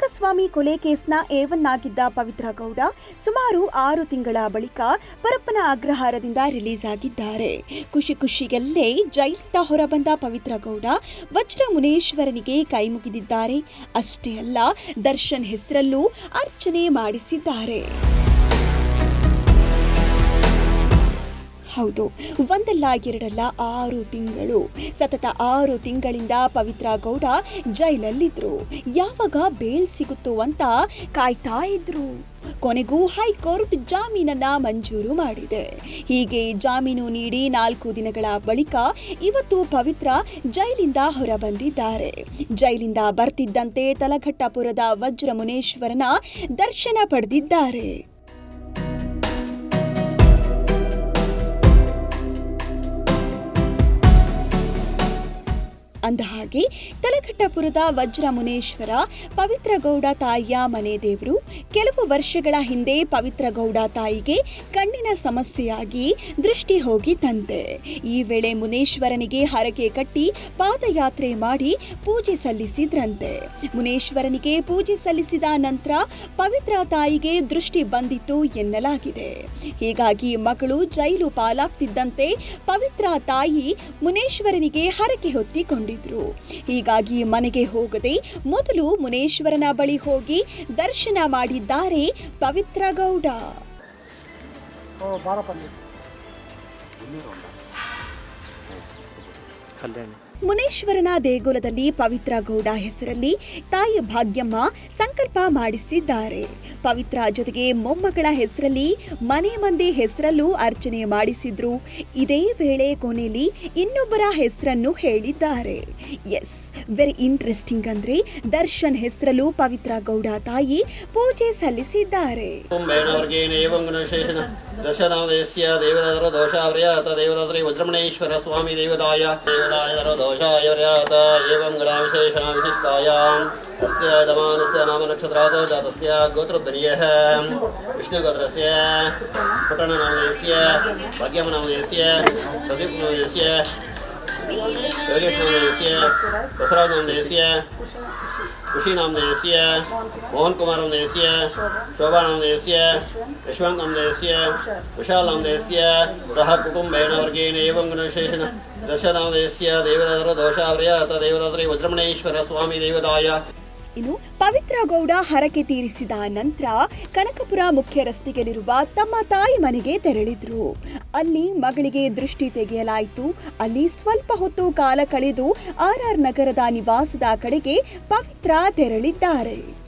ಸ್ವಾಮಿ ಕೊಲೆ ಕೇಸ್ನ ಏವನ್ನಾಗಿದ್ದ ಪವಿತ್ರ ಗೌಡ ಸುಮಾರು ಆರು ತಿಂಗಳ ಬಳಿಕ ಪರಪ್ಪನ ಅಗ್ರಹಾರದಿಂದ ರಿಲೀಸ್ ಆಗಿದ್ದಾರೆ. ಖುಷಿ ಖುಷಿಯಲ್ಲೇ ಜೈಲಿಂದ ಹೊರಬಂದ ಪವಿತ್ರ ಗೌಡ ವಜ್ರ ಮುನೇಶ್ವರನಿಗೆ ಕೈ ಮುಗಿದಿದ್ದಾರೆ. ಅಷ್ಟೇ ಅಲ್ಲ, ದರ್ಶನ್ ಹೆಸರಲ್ಲೂ ಅರ್ಚನೆ ಮಾಡಿಸಿದ್ದಾರೆ. ಹೌದು. ಒಂದಲ್ಲ ಎರಡಲ್ಲ ಆರು ತಿಂಗಳು. ಸತತ ಆರು ತಿಂಗಳಿಂದ ಪವಿತ್ರ ಗೌಡ ಜೈಲಲ್ಲಿದ್ದರು ಯಾವಾಗ ಬೇಲ್ ಸಿಗುತ್ತೋ ಅಂತ ಕಾಯ್ತಾ ಇದ್ರು. ಕೊನೆಗೂ ಹೈಕೋರ್ಟ್ ಜಾಮೀನನ್ನ ಮಂಜೂರು ಮಾಡಿದೆ. ಹೀಗೆ ಜಾಮೀನು ನೀಡಿ ನಾಲ್ಕು ದಿನಗಳ ಬಳಿಕ ಇವತ್ತು ಪವಿತ್ರ ಜೈಲಿಂದ ಹೊರಬಂದಿದ್ದಾರೆ. ಜೈಲಿಂದ ಬರ್ತಿದ್ದಂತೆ ತಲಘಟ್ಟಪುರದ ವಜ್ರ ಮುನೇಶ್ವರನ ದರ್ಶನ ಪಡೆದಿದ್ದಾರೆ. ಅಂದಹಾಗೆ ತಲಘಟ್ಟಪುರದ ವಜ್ರ ಮುನೇಶ್ವರ ಪವಿತ್ರಗೌಡ ತಾಯಿಯ ಮನೆ ದೇವರು. ಕೆಲವು ವರ್ಷಗಳ ಹಿಂದೆ ಪವಿತ್ರಗೌಡ ತಾಯಿಗೆ ಕಣ್ಣಿನ ಸಮಸ್ಯೆಯಾಗಿ ದೃಷ್ಟಿ ಹೋಗಿ ತಂದೆ. ಈ ವೇಳೆ ಮುನೇಶ್ವರನಿಗೆ ಹರಕೆ ಕಟ್ಟಿ ಪಾದಯಾತ್ರೆ ಮಾಡಿ ಪೂಜೆ ಸಲ್ಲಿಸಿದ್ರಂತೆ. ಮುನೇಶ್ವರನಿಗೆ ಪೂಜೆ ಸಲ್ಲಿಸಿದ ನಂತರ ಪವಿತ್ರ ತಾಯಿಗೆ ದೃಷ್ಟಿ ಬಂದಿತ್ತು ಎನ್ನಲಾಗಿದೆ. ಹೀಗಾಗಿ ಮಗಳು ಜೈಲು ಪಾಲಾಗ್ತಿದ್ದಂತೆ ಪವಿತ್ರ ತಾಯಿ ಮುನೇಶ್ವರನಿಗೆ ಹರಕೆ ಹೊತ್ತಿಕೊಂಡಿದ್ರು. ಹೀಗಾಗಿ ಮನೆಗೆ ಹೋಗದೆ ಮೊದಲು ಮುನೇಶ್ವರನ ಬಳಿ ಹೋಗಿ ದರ್ಶನ ಮಾಡಿದ್ದಾರೆ ಪವಿತ್ರ ಗೌಡ. ಓ ಬಾರಪ್ಪ. ನೀವು ಕಲ್ಯಾಣಿ. ಮುನೇಶ್ವರನ ದೇಗುಲದಲ್ಲಿ ಪವಿತ್ರ ಗೌಡ ಹೆಸರಲ್ಲಿ ತಾಯಿ ಭಾಗ್ಯಮ್ಮ ಸಂಕಲ್ಪ ಮಾಡಿಸಿದ್ದಾರೆ. ಪವಿತ್ರ ಜೊತೆಗೆ ಮೊಮ್ಮಗಳ ಹೆಸರಲ್ಲಿ ಮನೆ ಮಂದಿ ಹೆಸರಲ್ಲೂ ಅರ್ಚನೆ ಮಾಡಿಸಿದ್ರು. ಇದೇ ವೇಳೆ ಕೊನೆಯಲ್ಲಿ ಇನ್ನೊಬ್ಬರ ಹೆಸರನ್ನು ಹೇಳಿದ್ದಾರೆ. ಎಸ್, ವೆರಿ ಇಂಟ್ರೆಸ್ಟಿಂಗ್ ಅಂದ್ರೆ ದರ್ಶನ್ ಹೆಸರಲ್ಲೂ ಪವಿತ್ರ ಗೌಡ ತಾಯಿ ಪೂಜೆ ಸಲ್ಲಿಸಿದ್ದಾರೆ. ಕುಂಭೇಣವರ್ಗೇಣ ಏವಂ ಗುಣಶೇಷನ ದಶನಾಮದೇಶ್ಯ ದೇವದಾದರೆ ದೇವದಾದ್ರಿ ವಜ್ರಮಣೇಶ್ವರ ಸ್ವಾಮಿ ದೇವದಾಯ ದೇವದಾಯದರ दोषायव्याता एवं गणाविशेषणा विशिष्टायाम् अस्य दमानस्य नाम नक्षत्रात् जातस्य गोत्रध्वनियः। विष्णुगोत्रस्य पटणनामदेशस्य भाग्यमनामदेशस्य सदीपनामदेशस्य ಸದೀಪ್ನಾಮದೇಶ್ಯ ಯೋಗೇಶ್ವರನಾಮದೇಶ್ಯ ಸ್ವಸರಾಜನಾಮದೇಶ್ಯ ऋषिनामदेस्य मोहनकुमारनामदेस्य शोभानामदेस्य यशवन्तनामदेस्य विशालनामदेस्य सह कुटुम्बेन वर्गेण एवं गुणविशेषण दशनामदेस्य देवदातर दोषाव्र्यात देवदात्री वज्रमणेश्वर स्वामी देवदाय ಇನ್ನು ಪವಿತ್ರ ಗೌಡ ಹರಕೆ ತೀರಿಸಿದ ನಂತರ ಕನಕಪುರ ಮುಖ್ಯ ರಸ್ತೆಯಲ್ಲಿರುವ ತಮ್ಮ ತಾಯಿ ಮನೆಗೆ ತೆರಳಿದ್ರು ಅಲ್ಲಿ ಮಗಳಿಗೆ ದೃಷ್ಟಿ ತೆಗೆಯಲಾಯಿತು. ಅಲ್ಲಿ ಸ್ವಲ್ಪ ಹೊತ್ತು ಕಾಲ ಕಳೆದು ಆರ್ ಆರ್ ನಗರದ ನಿವಾಸದ ಕಡೆಗೆ ಪವಿತ್ರ ತೆರಳಿದ್ದಾರೆ.